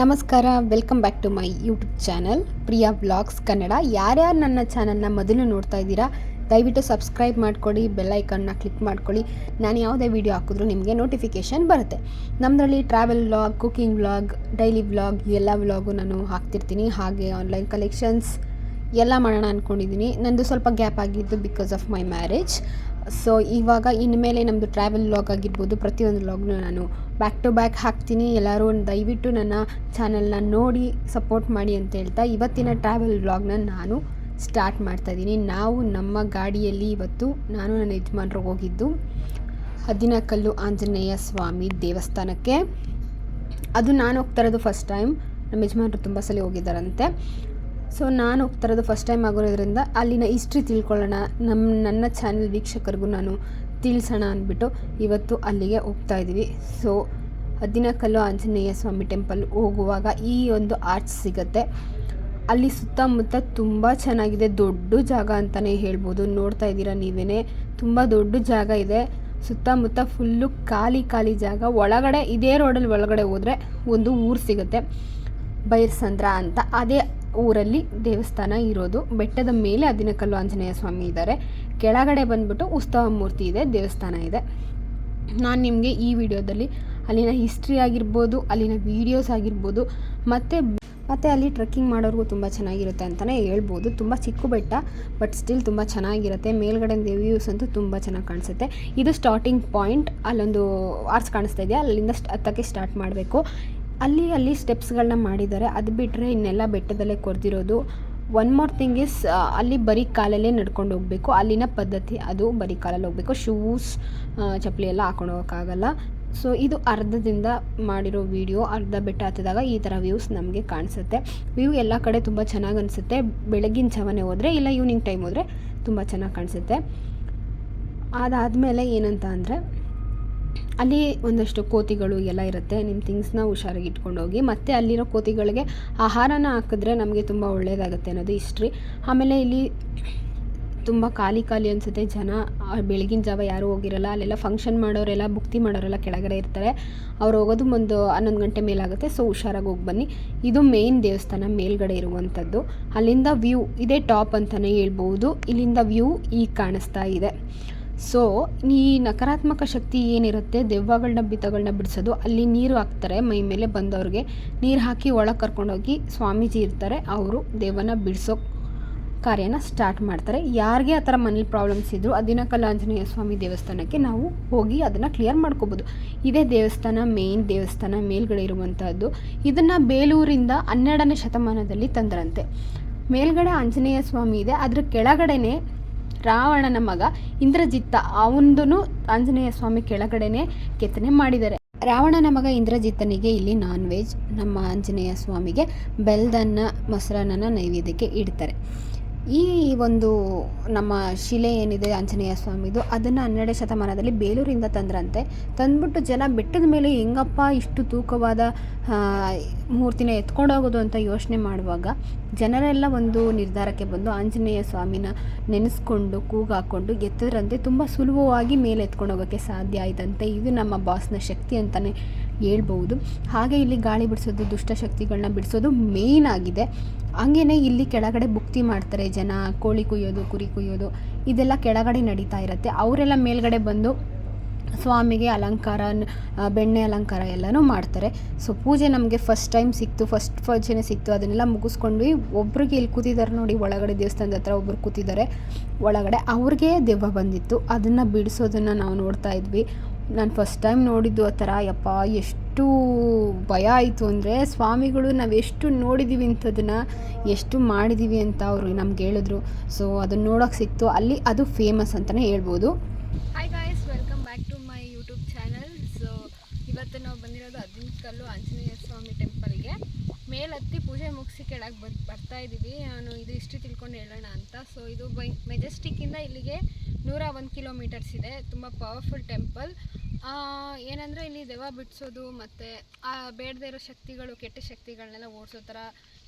ನಮಸ್ಕಾರ welcome back to my YouTube channel Priya blogs Kannada ಯಾರ್ಯಾರು ನನ್ನ ಚಾನಲ್ನ ಮೊದಲು ನೋಡ್ತಾ ಇದ್ದೀರಾ, ದಯವಿಟ್ಟು ಸಬ್ಸ್ಕ್ರೈಬ್ ಮಾಡ್ಕೊಳ್ಳಿ ಬೆಲ್ಲೈಕನ್ನ ಕ್ಲಿಕ್ ಮಾಡ್ಕೊಳ್ಳಿ. ನಾನು ಯಾವುದೇ ವಿಡಿಯೋ ಹಾಕಿದ್ರೂ ನಿಮಗೆ ನೋಟಿಫಿಕೇಷನ್ ಬರುತ್ತೆ. ನಮ್ಮದ್ರಲ್ಲಿ travel vlog cooking vlog daily vlog ಎಲ್ಲ ವ್ಲಾಗು ನಾನು ಹಾಕ್ತಿರ್ತೀನಿ. ಹಾಗೆ ಆನ್ಲೈನ್ ಕಲೆಕ್ಷನ್ಸ್ ಎಲ್ಲ ಮಾಡೋಣ ಅಂದ್ಕೊಂಡಿದ್ದೀನಿ ನಂದು ಸ್ವಲ್ಪ ಗ್ಯಾಪ್ ಆಗಿದ್ದು because of my marriage so ಇವಾಗ ಇನ್ಮೇಲೆ ನಮ್ಮದು ಟ್ರಾವೆಲ್ ವ್ಲಾಗ್ ಆಗಿರ್ಬೋದು, ಪ್ರತಿಯೊಂದು ವ್ಲಾಗ್ನ ನಾನು ಬ್ಯಾಕ್ ಟು ಬ್ಯಾಕ್ ಹಾಕ್ತೀನಿ. ಎಲ್ಲರೂ ದಯವಿಟ್ಟು ನನ್ನ ಚಾನಲ್ನ ನೋಡಿ ಸಪೋರ್ಟ್ ಮಾಡಿ ಅಂತ ಹೇಳ್ತಾ ಇವತ್ತಿನ ಟ್ರಾವೆಲ್ ವ್ಲಾಗ್ನ ನಾನು ಸ್ಟಾರ್ಟ್ ಮಾಡ್ತಾಯಿದ್ದೀನಿ ನಾವು ನಮ್ಮ ಗಾಡಿಯಲ್ಲಿ ಇವತ್ತು ನಾನು ನನ್ನ ಯಜಮಾನ್ರು ಹೋಗಿದ್ದು ಹದಿನಕಲ್ಲು ಆಂಜನೇಯ ಸ್ವಾಮಿ ದೇವಸ್ಥಾನಕ್ಕೆ. ಅದು ನಾನು ಹೋಗ್ತಾ ಇರೋದು ಫಸ್ಟ್ ಟೈಮ್ ನಮ್ಮ ಯಜಮಾನ್ರು ತುಂಬ ಸಲ ಹೋಗಿದ್ದಾರಂತೆ. ಸೊ ನಾನು ಹೋಗ್ತಾ ಇರೋದು ಫಸ್ಟ್ ಟೈಮ್ ಆಗಿರೋದ್ರಿಂದ ಅಲ್ಲಿನ ಹಿಸ್ಟ್ರಿ ತಿಳ್ಕೊಳ್ಳೋಣ. ನಮ್ಮ ನನ್ನ ಚಾನಲ್ ವೀಕ್ಷಕರಿಗೂ ನಾನು ತಿಳಿಸೋಣ ಅಂದ್ಬಿಟ್ಟು ಇವತ್ತು ಅಲ್ಲಿಗೆ ಹೋಗ್ತಾ ಇದ್ದೀವಿ. ಸೊ ಹದಿನಾಲ್ಕಲ್ಲು ಆಂಜನೇಯ ಸ್ವಾಮಿ ಟೆಂಪಲ್ ಹೋಗುವಾಗ ಈ ಒಂದು ಆರ್ಚ್ ಸಿಗುತ್ತೆ. ಅಲ್ಲಿ ಸುತ್ತಮುತ್ತ ತುಂಬ ಚೆನ್ನಾಗಿದೆ. ದೊಡ್ಡ ಜಾಗ ಅಂತಲೇ ಹೇಳ್ಬೋದು. ನೋಡ್ತಾ ಇದ್ದೀರಾ ನೀವೇ ತುಂಬ ದೊಡ್ಡ ಜಾಗ ಇದೆ. ಸುತ್ತಮುತ್ತ ಫುಲ್ಲು ಖಾಲಿ ಖಾಲಿ ಜಾಗ. ಒಳಗಡೆ, ಇದೇ ರೋಡಲ್ಲಿ ಒಳಗಡೆ ಹೋದರೆ ಒಂದು ಊರು ಸಿಗುತ್ತೆ. ಬೈರ್ಸಂದ್ರ ಅಂತ. ಅದೇ ಊರಲ್ಲಿ ದೇವಸ್ಥಾನ ಇರೋದು. ಬೆಟ್ಟದ ಮೇಲೆ ಅದಿನಕಲ್ಲು ಆಂಜನೇಯ ಸ್ವಾಮಿ ಇದ್ದಾರೆ ಕೆಳಗಡೆ ಬಂದ್ಬಿಟ್ಟು ಉತ್ಸವ ಮೂರ್ತಿ ಇದೆ, ದೇವಸ್ಥಾನ ಇದೆ. ನಾನು ನಿಮಗೆ ಈ ವಿಡಿಯೋದಲ್ಲಿ ಅಲ್ಲಿನ ಹಿಸ್ಟ್ರಿ ಆಗಿರ್ಬೋದು, ಅಲ್ಲಿನ ವೀಡಿಯೋಸ್ ಆಗಿರ್ಬೋದು, ಮತ್ತು ಮತ್ತು ಅಲ್ಲಿ ಟ್ರೆಕ್ಕಿಂಗ್ ಮಾಡೋರಿಗೂ ತುಂಬ ಚೆನ್ನಾಗಿರುತ್ತೆ ಅಂತಲೇ ಹೇಳ್ಬೋದು. ತುಂಬ ಚಿಕ್ಕ ಬೆಟ್ಟ, ಬಟ್ ಸ್ಟಿಲ್ ತುಂಬ ಚೆನ್ನಾಗಿರುತ್ತೆ. ಮೇಲ್ಗಡೆ ವ್ಯೂಸ್ ಅಂತೂ ತುಂಬ ಚೆನ್ನಾಗಿ ಕಾಣಿಸುತ್ತೆ. ಇದು ಸ್ಟಾರ್ಟಿಂಗ್ ಪಾಯಿಂಟ್ ಅಲ್ಲೊಂದು ಆರ್ಸ್ ಕಾಣಿಸ್ತಾ ಇದೆಯಾ? ಅಲ್ಲಿಂದ ಹತ್ತಕ್ಕೆ ಸ್ಟಾರ್ಟ್ ಮಾಡಬೇಕು. ಅಲ್ಲಿ ಅಲ್ಲಿ ಸ್ಟೆಪ್ಸ್ಗಳನ್ನ ಮಾಡಿದ್ದಾರೆ. ಅದು ಬಿಟ್ಟರೆ ಇನ್ನೆಲ್ಲ ಬೆಟ್ಟದಲ್ಲೇ ಕೊರ್ದಿರೋದು. ಒನ್ ಮೋರ್ ಥಿಂಗ್ ಇಸ್ ಅಲ್ಲಿ ಬರೀ ಕಾಲಲ್ಲೇ ನಡ್ಕೊಂಡು ಹೋಗಬೇಕು. ಅಲ್ಲಿನ ಪದ್ಧತಿ ಅದು ಬರೀ ಕಾಲಲ್ಲಿ ಹೋಗಬೇಕು. ಶೂಸ್ ಚಪ್ಪಲಿ ಎಲ್ಲ ಹಾಕೊಂಡು ಹೋಗೋಕ್ಕಾಗಲ್ಲ. ಸೊ ಇದು ಅರ್ಧದಿಂದ ಮಾಡಿರೋ ವಿಡಿಯೋ ಅರ್ಧ ಬೆಟ್ಟ ಹತ್ತಿದಾಗ ಈ ಥರ ವ್ಯೂಸ್ ನಮಗೆ ಕಾಣಿಸುತ್ತೆ. ವ್ಯೂ ಎಲ್ಲ ಕಡೆ ತುಂಬ ಚೆನ್ನಾಗಿ ಅನಿಸುತ್ತೆ. ಬೆಳಗಿನ ಜಾವನೆ ಹೋದರೆ ಇಲ್ಲ ಈವ್ನಿಂಗ್ ಟೈಮ್ ಹೋದರೆ ತುಂಬ ಚೆನ್ನಾಗಿ ಕಾಣಿಸುತ್ತೆ. ಅದಾದಮೇಲೆ ಏನಂತ ಅಂದರೆ ಅಲ್ಲಿ ಒಂದಷ್ಟು ಕೋತಿಗಳು ಎಲ್ಲ ಇರುತ್ತೆ. ನಿಮ್ಮ ಥಿಂಗ್ಸ್ನ ಹುಷಾರಾಗಿ ಇಟ್ಕೊಂಡು ಹೋಗಿ ಮತ್ತು ಅಲ್ಲಿರೋ ಕೋತಿಗಳಿಗೆ ಆಹಾರನ ಹಾಕಿದ್ರೆ ನಮಗೆ ತುಂಬ ಒಳ್ಳೆಯದಾಗುತ್ತೆ ಅನ್ನೋದು ಹಿಸ್ಟ್ರಿ ಆಮೇಲೆ ಇಲ್ಲಿ ತುಂಬ ಖಾಲಿ ಖಾಲಿ ಅನಿಸುತ್ತೆ. ಜನ ಬೆಳಗಿನ ಜಾವ ಯಾರೂ ಹೋಗಿರಲ್ಲ, ಅಲ್ಲೆಲ್ಲ ಫಂಕ್ಷನ್ ಮಾಡೋರೆಲ್ಲ ಬುಕ್ತಿ ಮಾಡೋರೆಲ್ಲ ಕೆಳಗಡೆ ಇರ್ತಾರೆ. ಅವ್ರು ಹೋಗೋದು ಒಂದು ಹನ್ನೊಂದು ಗಂಟೆ ಮೇಲಾಗುತ್ತೆ ಸೊ ಹುಷಾರಾಗಿ ಹೋಗಿ ಬನ್ನಿ. ಇದು ಮೇನ್ ದೇವಸ್ಥಾನ ಮೇಲ್ಗಡೆ ಇರುವಂಥದ್ದು ಅಲ್ಲಿಂದ ವ್ಯೂ ಇದೇ ಟಾಪ್ ಅಂತಲೇ ಹೇಳ್ಬೋದು. ಇಲ್ಲಿಂದ ವ್ಯೂ ಈಗ ಕಾಣಿಸ್ತಾ ಇದೆ. ಸೊ ಈ ನಕಾರಾತ್ಮಕ ಶಕ್ತಿ ಏನಿರುತ್ತೆ? ದೆವ್ವಗಳನ್ನ ಬಿತ್ತಗಳನ್ನ ಬಿಡಿಸೋದು. ಅಲ್ಲಿ ನೀರು ಹಾಕ್ತಾರೆ. ಮೈ ಮೇಲೆ ಬಂದವ್ರಿಗೆ ನೀರು ಹಾಕಿ ಒಳಗೆ ಕರ್ಕೊಂಡೋಗಿ ಸ್ವಾಮೀಜಿ ಇರ್ತಾರೆ. ಅವರು ದೇವನ ಬಿಡಿಸೋ ಕಾರ್ಯನ ಸ್ಟಾರ್ಟ್ ಮಾಡ್ತಾರೆ. ಯಾರಿಗೆ ಆ ಥರ ಮನೇಲಿ ಪ್ರಾಬ್ಲಮ್ಸ್ ಇದ್ದರೂ ಅದಿನಕಲ್ಲ ಆಂಜನೇಯ ಸ್ವಾಮಿ ದೇವಸ್ಥಾನಕ್ಕೆ ನಾವು ಹೋಗಿ ಅದನ್ನು ಕ್ಲಿಯರ್ ಮಾಡ್ಕೋಬೋದು. ಇದೇ ದೇವಸ್ಥಾನ ಮೇನ್ ದೇವಸ್ಥಾನ ಮೇಲ್ಗಡೆ ಇರುವಂಥದ್ದು ಇದನ್ನು ಬೇಲೂರಿಂದ ಹನ್ನೆರಡನೇ ಶತಮಾನದಲ್ಲಿ ತಂದರಂತೆ. ಮೇಲ್ಗಡೆ ಆಂಜನೇಯ ಸ್ವಾಮಿ ಇದೆ. ಅದರ ಕೆಳಗಡೆನೆ ರಾವಣನ ಮಗ ಇಂದ್ರಜಿತ್ತ. ಅವಂದೂ ಆಂಜನೇಯ ಸ್ವಾಮಿ ಕೆಳಗಡೆನೆ ಕೆತ್ತನೆ ಮಾಡಿದ್ದಾರೆ. ರಾವಣನ ಮಗ ಇಂದ್ರಜಿತ್ತನಿಗೆ ಇಲ್ಲಿ ನಾನ್ ವೆಜ್ ನಮ್ಮ ಆಂಜನೇಯ ಸ್ವಾಮಿಗೆ ಬೆಲ್ದನ್ನ ಮೊಸರನ್ನ ನೈವೇದ್ಯಕ್ಕೆ ಇಡ್ತಾರೆ. ಈ ಒಂದು ನಮ್ಮ ಶಿಲೆ ಏನಿದೆ ಆಂಜನೇಯ ಸ್ವಾಮಿದು, ಅದನ್ನು ಹನ್ನೆರಡನೇ ಶತಮಾನದಲ್ಲಿ ಬೇಲೂರಿಂದ ತಂದ್ರಂತೆ. ತಂದ್ಬಿಟ್ಟು ಜನ ಬೆಟ್ಟದ ಮೇಲೆ ಹೆಂಗಪ್ಪ ಇಷ್ಟು ತೂಕವಾದ ಮೂರ್ತಿನ ಎತ್ಕೊಂಡೋಗೋದು ಅಂತ ಯೋಚನೆ ಮಾಡುವಾಗ ಜನರೆಲ್ಲ ಒಂದು ನಿರ್ಧಾರಕ್ಕೆ ಬಂದು ಆಂಜನೇಯ ಸ್ವಾಮಿನ ನೆನೆಸ್ಕೊಂಡು ಕೂಗಾಕೊಂಡು ಎತ್ತದ್ರಂತೆ. ತುಂಬ ಸುಲಭವಾಗಿ ಮೇಲೆ ಎತ್ಕೊಂಡು ಹೋಗೋಕ್ಕೆ ಸಾಧ್ಯ ಆಯ್ತಂತೆ. ಇದು ನಮ್ಮ ಬಾಸ್ನ ಶಕ್ತಿ ಅಂತಲೇ ಹೇಳ್ಬೋದು ಹಾಗೆ ಇಲ್ಲಿ ಗಾಳಿ ಬಿಡಿಸೋದು ದುಷ್ಟಶಕ್ತಿಗಳನ್ನ ಬಿಡಿಸೋದು ಮೇಯ್ನ್ ಆಗಿದೆ. ಹಂಗೇನೆ ಇಲ್ಲಿ ಕೆಳಗಡೆ ಬುಕ್ತಿ ಮಾಡ್ತಾರೆ ಜನ, ಕೋಳಿ ಕುಯ್ಯೋದು, ಕುರಿ ಕುಯ್ಯೋದು, ಇದೆಲ್ಲ ಕೆಳಗಡೆ ನಡೀತಾ ಇರುತ್ತೆ. ಅವರೆಲ್ಲ ಮೇಲ್ಗಡೆ ಬಂದು ಸ್ವಾಮಿಗೆ ಅಲಂಕಾರ ಬೆಣ್ಣೆ ಅಲಂಕಾರ ಎಲ್ಲನೂ ಮಾಡ್ತಾರೆ. ಸೊ ಪೂಜೆ ನಮಗೆ ಫಸ್ಟ್ ಟೈಮ್ ಸಿಕ್ತು ಫಸ್ಟ್ ಪೂಜೆನೇ ಸಿಕ್ತು, ಅದನ್ನೆಲ್ಲ ಮುಗಿಸ್ಕೊಂಡ್ವಿ ಒಬ್ರಿಗೆ ಇಲ್ಲಿ ಕೂತಿದ್ದಾರೆ ನೋಡಿ, ಒಳಗಡೆ ದೇವಸ್ಥಾನದ ಹತ್ರ ಒಬ್ರು ಕೂತಿದ್ದಾರೆ. ಒಳಗಡೆ ಅವ್ರಿಗೆ ದೆವ್ವ ಬಂದಿತ್ತು. ಅದನ್ನು ಬಿಡಿಸೋದನ್ನು ನಾವು ನೋಡ್ತಾ ಇದ್ವಿ. ನಾನು ಫಸ್ಟ್ ಟೈಮ್ ನೋಡಿದ್ದು ಆ ಥರ, ಯಪ್ಪ, ಎಷ್ಟು ಭಯ ಆಯಿತು ಅಂದರೆ ಸ್ವಾಮಿಗಳು ನಾವು ಎಷ್ಟು ನೋಡಿದ್ದೀವಿ ಇಂಥದನ್ನು, ಎಷ್ಟು ಮಾಡಿದ್ದೀವಿ ಅಂತ ಅವರು ನಮ್ಗೆ ಹೇಳಿದ್ರು. ಸೊ ಅದನ್ನು ನೋಡೋಕೆ ಸಿಕ್ತು. ಅಲ್ಲಿ ಅದು ಫೇಮಸ್ ಅಂತಲೇ ಹೇಳ್ಬೋದು. Hi guys welcome back to my YouTube channel so ಇವತ್ತು ನಾವು ಬಂದಿರೋದು ಅದಿನಕಲ್ಲು ಆಂಜನೇಯ ಸ್ವಾಮಿ ಟೆಂಪಲ್ಗೆ ಹತ್ತಿ ಪೂಜೆ ಮುಗಿಸಿ ಕೆಳಗೆ ಬರ್, ಬರ್ತಾ ಇದ್ದೀವಿ. ನಾನು ಇದು ಇಷ್ಟು ತಿಳ್ಕೊಂಡು ಹೇಳೋಣ ಅಂತ. ಸೊ ಇದು ಬೈ ಮೆಜೆಸ್ಟಿಕ್ಕಿಂದ ಇಲ್ಲಿಗೆ ನೂರ ಒಂದು ಕಿಲೋಮೀಟರ್ಸ್ ಇದೆ. ತುಂಬ ಪವರ್ಫುಲ್ ಟೆಂಪಲ್ ಏನಂದರೆ ಇಲ್ಲಿ ದೆವ್ವ ಬಿಡಿಸೋದು ಮತ್ತು ಬೇಡದೇ ಇರೋ ಶಕ್ತಿಗಳು, ಕೆಟ್ಟ ಶಕ್ತಿಗಳನ್ನೆಲ್ಲ ಓಡಿಸೋ ಥರ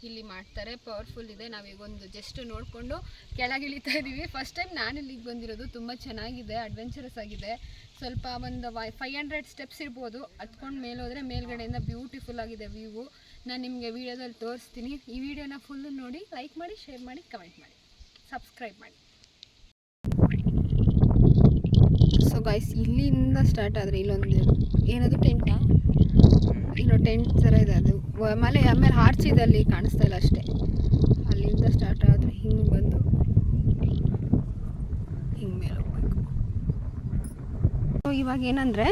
ಇಲ್ಲಿ ಮಾಡ್ತಾರೆ. ಪವರ್ಫುಲ್ ಇದೆ. ನಾವೀಗೊಂದು ಜಸ್ಟ್ ನೋಡಿಕೊಂಡು ಕೆಳಗಿಳಿತಾ ಇದ್ದೀವಿ. ಫಸ್ಟ್ ಟೈಮ್ ನಾನು ಇಲ್ಲಿಗೆ ಬಂದಿರೋದು ತುಂಬ ಚೆನ್ನಾಗಿದೆ ಅಡ್ವೆಂಚರಸ್ ಆಗಿದೆ. ಸ್ವಲ್ಪ ಒಂದು ವೈ ಫೈವ್ ಹಂಡ್ರೆಡ್ ಸ್ಟೆಪ್ಸ್ ಇರ್ಬೋದು. ಹತ್ಕೊಂಡು ಮೇಲೆ ಹೋದರೆ ಮೇಲ್ಗಡೆಯಿಂದ ಬ್ಯೂಟಿಫುಲ್ ಆಗಿದೆ ವ್ಯೂವು ನಾನು ನಿಮಗೆ ವೀಡಿಯೋದಲ್ಲಿ ತೋರಿಸ್ತೀನಿ. ಈ ವಿಡಿಯೋನ ಫುಲ್ಲು ನೋಡಿ ಲೈಕ್ ಮಾಡಿ ಶೇರ್ ಮಾಡಿ ಕಮೆಂಟ್ ಮಾಡಿ. ಸಬ್ಸ್ಕ್ರೈಬ್ ಮಾಡಿ. ಸೊ ಗಾಯ್ಸ್ ಇಲ್ಲಿಂದ ಸ್ಟಾರ್ಟ್ ಆದರೆ ಇಲ್ಲೊಂದು ಏನದು ಟೆಂಟಾ ಇನ್ನು ಟೆಂಟ್ ಥರ ಇದೆ ಅದು. ಮಲೆ ಆಮೇಲೆ ಇದೆ ಅಲ್ಲಿ ಕಾಣಿಸ್ತಾ ಇಲ್ಲ ಅಷ್ಟೇ. ಅಲ್ಲಿಂದ ಸ್ಟಾರ್ಟ್ ಆದರೆ ಹಿಂಗೆ ಬಂದು ಹಿಂಗೆ ಮೇಲೆ ಹೋಗ್ಬೇಕು. ಸೊ ಇವಾಗ ಏನಂದರೆ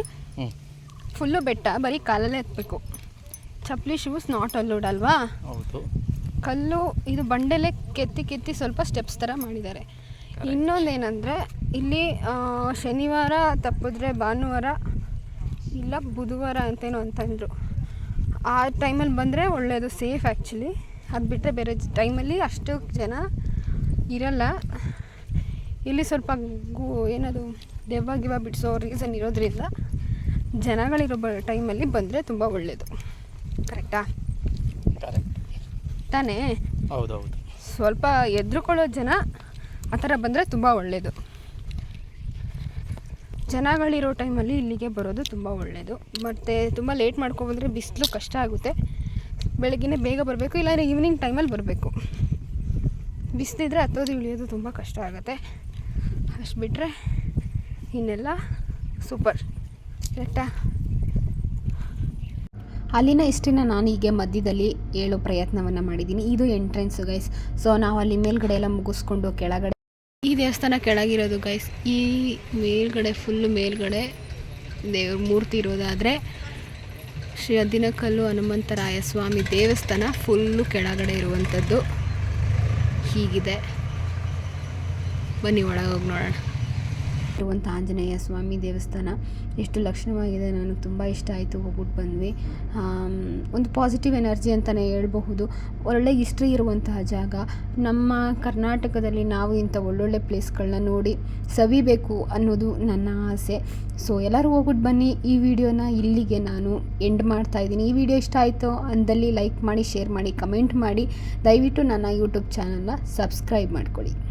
ಫುಲ್ಲು ಬೆಟ್ಟ ಬರೀ ಕಾಲಲ್ಲೇ ಹತ್ಬೇಕು. ಚಪ್ಪಲಿ ಶೂಸ್ ನಾಟ್ ಅಲ್ಲೋಡ್ ಅಲ್ವಾ? ಹೌದು. ಕಲ್ಲು ಇದು ಬಂಡೆಲೆ ಕೆತ್ತಿ ಕೆತ್ತಿ ಸ್ವಲ್ಪ ಸ್ಟೆಪ್ಸ್ ಥರ ಮಾಡಿದ್ದಾರೆ. ಇನ್ನೊಂದೇನೆಂದರೆ ಇಲ್ಲಿ ಶನಿವಾರ ತಪ್ಪಿದ್ರೆ ಭಾನುವಾರ ಇಲ್ಲ ಬುಧವಾರ ಅಂತೇನೋ ಅಂತಂದರು ಆ ಟೈಮಲ್ಲಿ ಬಂದರೆ ಒಳ್ಳೆಯದು ಸೇಫ್ ಆ್ಯಕ್ಚುಲಿ ಅದು ಬಿಟ್ಟರೆ ಬೇರೆ ಟೈಮಲ್ಲಿ ಅಷ್ಟು ಜನ ಇರಲ್ಲ. ಇಲ್ಲಿ ಸ್ವಲ್ಪ ಗು ಏನದು ದೆವ್ವ ಗಿವ್ವ ಬಿಡಿಸೋ ರೀಸನ್ ಇರೋದ್ರಿಂದ ಜನಗಳಿರೋ ಬ ಟೈಮಲ್ಲಿ ಬಂದರೆ ತುಂಬ ಒಳ್ಳೆಯದು ಕರೆಕ್ಟಾ? ತಾನೇ? ಹೌದೌದು. ಸ್ವಲ್ಪ ಎದ್ರುಕೊಳ್ಳೋ ಜನ ಆ ಥರ ಬಂದರೆ ತುಂಬ ಒಳ್ಳೆಯದು ಜನಗಳಿರೋ ಟೈಮಲ್ಲಿ ಇಲ್ಲಿಗೆ ಬರೋದು ತುಂಬ ಒಳ್ಳೆಯದು ಮತ್ತು ತುಂಬ ಲೇಟ್ ಮಾಡ್ಕೊಬಂದರೆ ಬಿಸಿಲು ಕಷ್ಟ ಆಗುತ್ತೆ. ಬೆಳಗ್ಗೆನೇ ಬೇಗ ಬರಬೇಕು ಇಲ್ಲಾಂದರೆ ಈವ್ನಿಂಗ್ ಟೈಮಲ್ಲಿ ಬರಬೇಕು. ಬಿಸಿಲಿದ್ರೆ ಹತ್ತೋದು ಇಳಿಯೋದು ತುಂಬ ಕಷ್ಟ ಆಗುತ್ತೆ. ಅಷ್ಟು ಬಿಟ್ಟರೆ ಇನ್ನೆಲ್ಲ ಸೂಪರ್. ಕರೆಕ್ಟಾ? ಅಲ್ಲಿನ ಇಷ್ಟಿನ ನಾನು ಹೀಗೆ ಮಧ್ಯದಲ್ಲಿ ಹೇಳೋ ಪ್ರಯತ್ನವನ್ನು ಮಾಡಿದ್ದೀನಿ. ಇದು ಎಂಟ್ರೆನ್ಸು ಗೈಸ್ ಸೊ ನಾವು ಅಲ್ಲಿ ಮೇಲ್ಗಡೆ ಎಲ್ಲ ಮುಗಿಸ್ಕೊಂಡು ಕೆಳಗಡೆ ಈ ದೇವಸ್ಥಾನ ಕೆಳಗಿರೋದು ಗೈಸ್ ಈ ಮೇಲ್ಗಡೆ ಫುಲ್ಲು ಮೇಲ್ಗಡೆ ದೇವ್ರ ಮೂರ್ತಿ ಇರೋದಾದರೆ ಶ್ರೀ ಅದಿನಕಲ್ಲು ಹನುಮಂತರಾಯ ಸ್ವಾಮಿ ದೇವಸ್ಥಾನ ಫುಲ್ಲು ಕೆಳಗಡೆ ಇರುವಂಥದ್ದು ಹೀಗಿದೆ. ಬನ್ನಿ, ಒಳಗೆ ಹೋಗಿ ನೋಡೋಣ. ಇರುವಂಥ ಆಂಜನೇಯ ಸ್ವಾಮಿ ದೇವಸ್ಥಾನ. ಎಷ್ಟು ಲಕ್ಷಣವಾಗಿದೆ, ನನಗೆ ತುಂಬ ಇಷ್ಟ ಆಯಿತು ಹೋಗ್ಬಿಟ್ಟು ಬಂದ್ವಿ. ಒಂದು ಪಾಸಿಟಿವ್ ಎನರ್ಜಿ ಅಂತಲೇ ಹೇಳಬಹುದು. ಒಳ್ಳೆ ಹಿಸ್ಟ್ರಿ ಇರುವಂತಹ ಜಾಗ. ನಮ್ಮ ಕರ್ನಾಟಕದಲ್ಲಿ ನಾವು ಇಂಥ ಒಳ್ಳೊಳ್ಳೆ ಪ್ಲೇಸ್ಗಳನ್ನ ನೋಡಿ ಸವಿಬೇಕು ಅನ್ನೋದು ನನ್ನ ಆಸೆ. ಸೊ, ಎಲ್ಲರೂ ಹೋಗ್ಬಿಟ್ಟು ಬನ್ನಿ. ಈ ವಿಡಿಯೋನ ಇಲ್ಲಿಗೆ ನಾನು ಎಂಡ್ ಮಾಡ್ತಾ ಇದ್ದೀನಿ. ಈ ವಿಡಿಯೋ ಇಷ್ಟ ಆಯಿತು ಅಂದಲ್ಲಿ ಲೈಕ್ ಮಾಡಿ, ಶೇರ್ ಮಾಡಿ, ಕಮೆಂಟ್ ಮಾಡಿ. ದಯವಿಟ್ಟು ನನ್ನ ಯೂಟ್ಯೂಬ್ ಚಾನಲ್ನ ಸಬ್ಸ್ಕ್ರೈಬ್ ಮಾಡ್ಕೊಳ್ಳಿ.